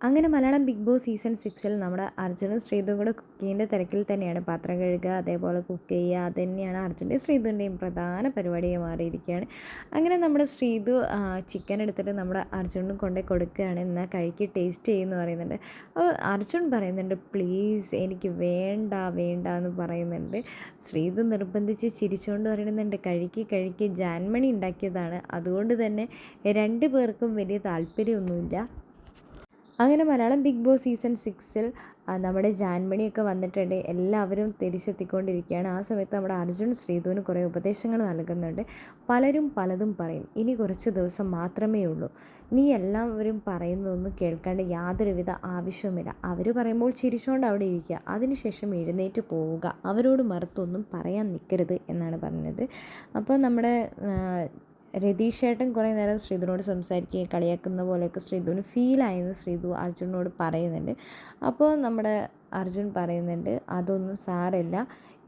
അങ്ങനെ Malayalam big boss season സിക്സിൽ നമ്മുടെ അർജുനും ശ്രീതും കൂടെ കുക്കിങ്ങിന്റെ തിരക്കിൽ തന്നെയാണ്. പാത്രം കഴുകുക അതേപോലെ കുക്ക് ചെയ്യുക അത് തന്നെയാണ് അർജുന്റെയും ശ്രീതുവിന്റെയും പ്രധാന പരിപാടിയായി മാറിയിരിക്കുകയാണ്. അങ്ങനെ നമ്മുടെ ശ്രീതു ചിക്കൻ എടുത്തിട്ട് നമ്മുടെ അർജുനും കൊണ്ടേ കൊടുക്കുകയാണ്. എന്നാൽ കഴിക്ക് ടേസ്റ്റ് ചെയ്യുമെന്ന് പറയുന്നുണ്ട്. അപ്പോൾ അർജുൻ പറയുന്നുണ്ട് പ്ലീസ് എനിക്ക് വേണ്ട വേണ്ട എന്ന് പറയുന്നുണ്ട്. ശ്രീതു നിർബന്ധിച്ച് ചിരിച്ചുകൊണ്ട് പറയുന്നുണ്ട് കഴിക്ക് കഴിക്ക്. ജാൻമണി ഉണ്ടാക്കിയതാണ്. അതുകൊണ്ട് തന്നെ രണ്ട് പേർക്കും വലിയ താല്പര്യമൊന്നുമില്ല. അങ്ങനെ മലയാളം ബിഗ് ബോസ് സീസൺ സിക്സിൽ നമ്മുടെ ജാൻമണിയൊക്കെ വന്നിട്ടുണ്ട്. എല്ലാവരും തിരിച്ചെത്തിക്കൊണ്ടിരിക്കുകയാണ്. ആ സമയത്ത് നമ്മുടെ അർജുൻ ശ്രീധുവിന് കുറേ ഉപദേശങ്ങൾ നൽകുന്നുണ്ട്. പലരും പലതും പറയും. ഇനി കുറച്ച് ദിവസം മാത്രമേ ഉള്ളൂ. നീ എല്ലാവരും പറയുന്നതൊന്നും കേൾക്കേണ്ട യാതൊരുവിധ ആവശ്യവുമില്ല. അവർ പറയുമ്പോൾ ചിരിച്ചുകൊണ്ട് അവിടെ ഇരിക്കുക. അതിനുശേഷം എഴുന്നേറ്റ് പോവുക. അവരോട് മറുത്തൊന്നും പറയാൻ നിൽക്കരുത് എന്നാണ് പറഞ്ഞത്. അപ്പോൾ നമ്മുടെ രതീഷേട്ടൻ കുറേ നേരം ശ്രീധുവിനോട് സംസാരിക്കുകയും കളിയാക്കുന്ന പോലെയൊക്കെ ശ്രീധുവിന് ഫീലായെന്ന് ശ്രീധു അർജുനോട് പറയുന്നുണ്ട്. അപ്പോൾ നമ്മുടെ അർജുൻ പറയുന്നുണ്ട് അതൊന്നും സാരമില്ല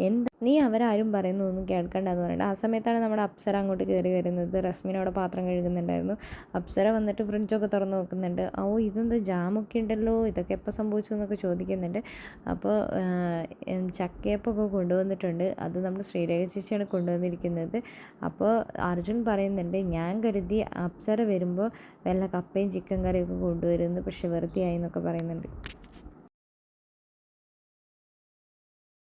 എന്ത് നീ അവരാരും പറയുന്നതൊന്നും കേൾക്കണ്ടെന്ന് പറയുന്നത് ആ സമയത്താണ് നമ്മുടെ അപ്സര അങ്ങോട്ട് കയറി വരുന്നത്. റസ്മിനോടെ പാത്രം കഴുകുന്നുണ്ടായിരുന്നു. അപ്സര വന്നിട്ട് ഫ്രിഡ്ജൊക്കെ തുറന്ന് നോക്കുന്നുണ്ട്. ഓ ഇതെന്താ ജാമൊക്കെ ഉണ്ടല്ലോ? ഇതൊക്കെ എപ്പോൾ സംഭവിച്ചു എന്നൊക്കെ ചോദിക്കുന്നുണ്ട്. അപ്പോൾ ചക്കയപ്പൊക്കെ കൊണ്ടുവന്നിട്ടുണ്ട്. അത് നമ്മുടെ ശ്രീരേഖ ചേച്ചിയാണ് കൊണ്ടുവന്നിരിക്കുന്നത്. അപ്പോൾ അർജുൻ പറയുന്നുണ്ട് ഞാൻ കരുതി അപ്സര വരുമ്പോൾ വല്ല കപ്പയും ചിക്കൻ കറിയൊക്കെ കൊണ്ടുവരുന്നു പക്ഷെ വെറുതെ എന്നൊക്കെ പറയുന്നുണ്ട്.